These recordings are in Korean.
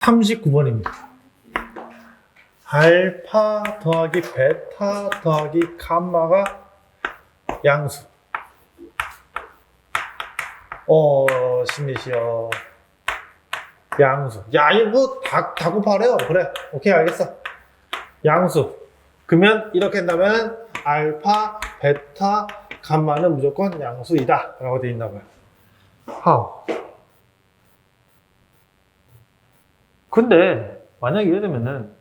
39번입니다. 알파 더하기 베타 더하기 감마가 양수. 어, 심리시여. 양수. 야, 이거 뭐, 다, 다 곱하래요. 그래. 오케이, 알겠어. 양수. 그러면 이렇게 한다면 알파, 베타, 감마는 무조건 양수이다. 라고 되어 있나 봐요. 하우. 근데 만약에 예를 들면은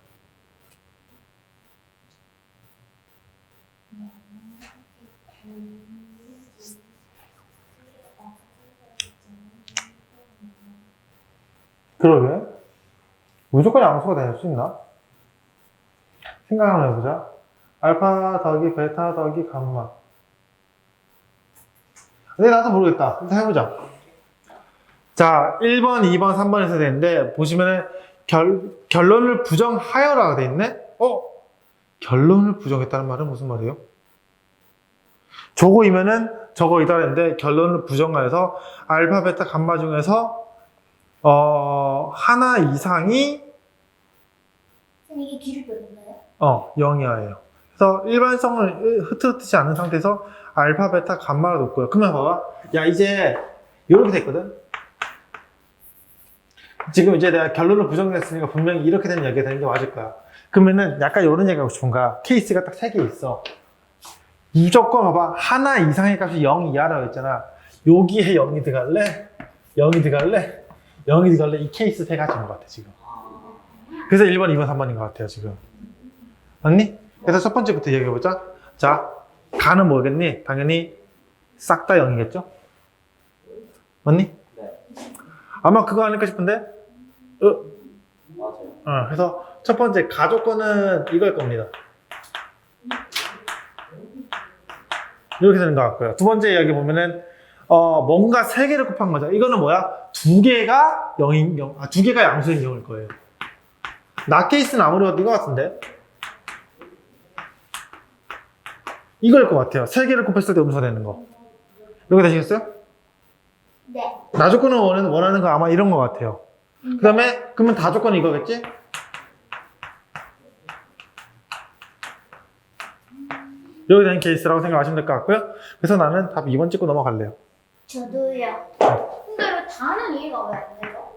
그러게. 무조건 양수가 될 수 있나? 생각 한번 해보자. 알파 더하기 베타 더하기 감마. 근데 나도 모르겠다. 일단 해보자 자 1번 2번 3번에서 되는데 보시면은 결, 결론을 부정하여라가 돼 있네 어? 결론을 부정했다는 말은 무슨 말이에요? 저거이면은 저거 이다 했는데 결론을 부정하여서 알파 베타 감마 중에서 어, 하나 이상이 이게? 어, 0이야예요. 그래서 일반성을 흐트흐트지 않은 상태에서 알파, 베타, 감마를 놓고요. 그러면 봐봐. 야, 이제 이렇게 됐거든? 지금 이제 내가 결론을 부정했으니까 분명히 이렇게 된 얘기가 되는 게 맞을 거야. 그러면은 약간 이런 얘기 하고 싶은 거야. 케이스가 딱 세 개 있어. 무조건 봐봐. 하나 이상의 값이 0 이하라고 했잖아. 여기에 0이 들어갈래? 0이 들어갈래? 0이 들어갈래? 이 케이스 세 가지인 것 같아, 지금. 그래서 1번, 2번, 3번인 것 같아요, 지금. 맞니? 그래서 첫 번째부터 얘기해보자. 자, 가는 뭐겠니? 당연히 싹 다 0이겠죠? 맞니? 네. 아마 그거 아닐까 싶은데? 어, 맞아요. 어, 그래서 첫 번째 가족권은 이걸 겁니다. 이렇게 되는 것 같고요. 두 번째 이야기 보면은 어, 뭔가 세 개를 곱한 거죠. 이거는 뭐야? 두 개가 0인 0, 아, 두 개가 양수인 0일 거예요. 나 케이스는 아무래도 이거 같은데? 이걸 것 같아요. 세 개를 곱했을 때 음수가 되는 거. 이렇게 되시겠어요? 네. 나 조건을 원하는, 원하는 거 아마 이런 것 같아요. 그 다음에, 그러면 다 조건이 이거겠지? 여기 되는 케이스라고 생각하시면 될 것 같고요. 그래서 나는 답 2번 찍고 넘어갈래요. 저도요. 근데 왜 다는 이해가 왜 안 돼요?